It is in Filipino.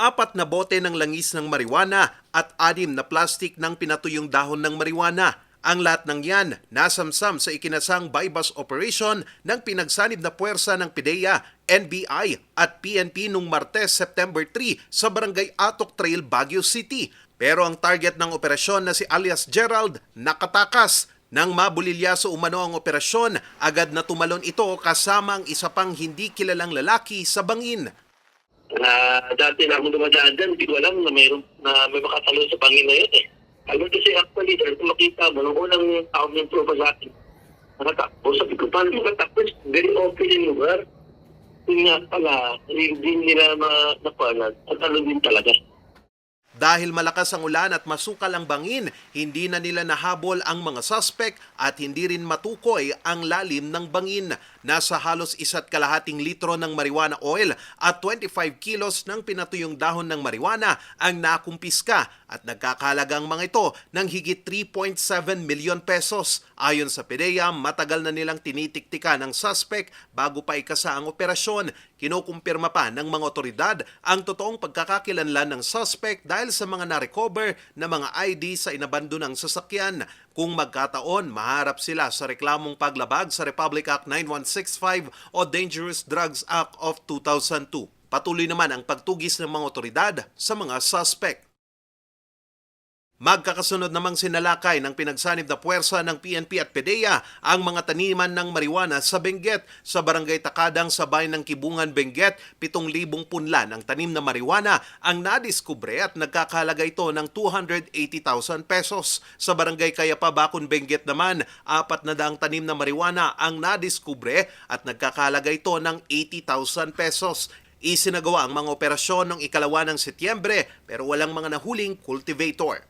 apat na bote ng langis ng marijuana at anim na plastik ng pinatuyong dahon ng marijuana. Ang lahat ng yan nasamsam sa ikinasang bypass operation ng pinagsanib na puwersa ng PIDEA, NBI at PNP noong Martes, September 3 sa Barangay Atok Trail, Baguio City. Pero ang target ng operasyon na si alias Gerald nakatakas. Nang mabulilyaso umano ang operasyon, agad na tumalon ito kasama ang isa pang hindi kilalang lalaki sa bangin. Na dati na akong dumadaan dyan, hindi ko alam na mayroon na may makatalo sa bangin na yun eh. Alam kasi actually, dahil kung makita mo, nung unang tawag ng tropa sa akin, nakatakbo, sabi ko, paano makatakbo? Very open yung lugar. Yun nga pala, hindi nila ma napalan. At ano din talaga. Dahil malakas ang ulan at masukal ang bangin, hindi na nila nahabol ang mga suspect at hindi rin matukoy ang lalim ng bangin. Nasa halos isa't kalahating litro ng marijuana oil at 25 kilos ng pinatuyong dahon ng marijuana ang nakumpiska at nagkakalaga ang mga ito ng higit 3.7 milyon pesos. Ayon sa PDEA, matagal na nilang tinitiktikan ang suspect bago pa ikasa ang operasyon. Kinukumpirma pa ng mga otoridad ang totoong pagkakakilanlan ng suspect dahil sa mga narecover na mga ID sa inabando ng sasakyan. Kung magkataon, maharap sila sa reklamong paglabag sa Republic Act 9165 o Dangerous Drugs Act of 2002. Patuloy naman ang pagtugis ng mga otoridad sa mga suspect. Magkakasunod namang sinalakay ng pinagsanib na puwersa ng PNP at PDEA ang mga taniman ng marijuana sa Benguet sa barangay Takadang sa bayan ng Kibungan, Benguet. 7,000 punla ng tanim na marijuana ang nadiskubre at nagkakalaga ito ng 280,000 pesos. Sa barangay Kayapa, Bakun, Benguet naman, apat na daang tanim na marijuana ang nadiskubre at nagkakalaga ito ng 80,000 pesos. Isinagawa ang mga operasyon noong ikalawa ng Setyembre pero walang mga nahuling cultivator.